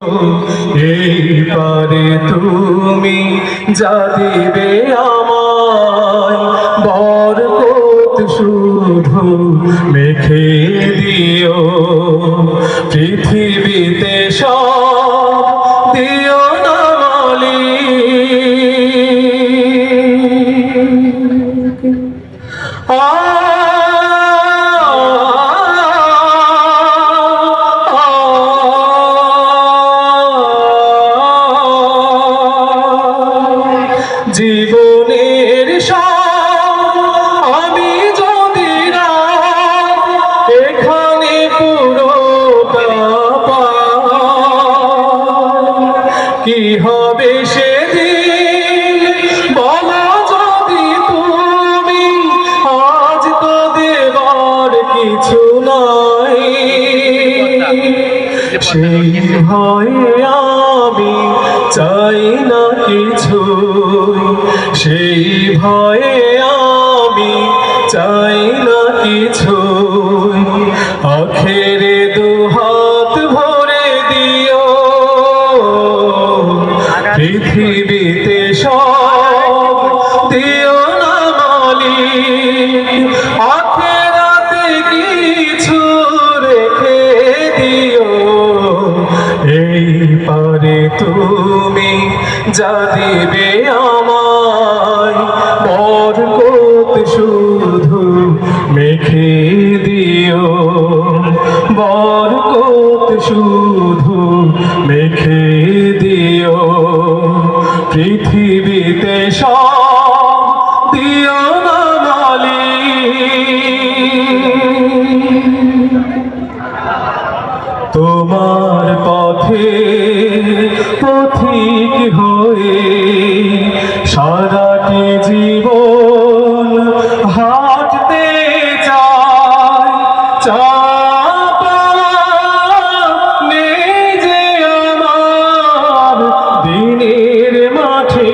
এই পারে তুমি যা দিবে আমায় বরকত শুধু মেখে দিও। পৃথিবীতে সব জীবনের আমি যদি এখানে পুরো কি হবে সেদিন? বলো যদি তুমি আজ তো দেবার কিছু নাই। সেই ভয়ে আমি চাই না কিছু সেই ভয়ে আমি চাই না কিছু আখেরে দু হাত ভরে দিও পৃথিবীতে সব এই তুমি যা দিবে আমায়, বরকত শুধু মেখে দিও। বরকত শুধু মেখে দিও। পৃথিবীতে সব দিও তোমার পথে পথিক হয়ে সারাটি জীবন হাঁটতে চাই। চাপা যে আমার দিনের মাঠে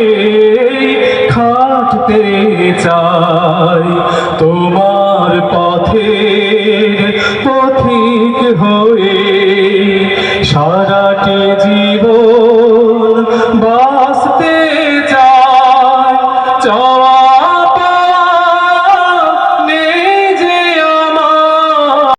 খাটতে চাই। তোমার পথে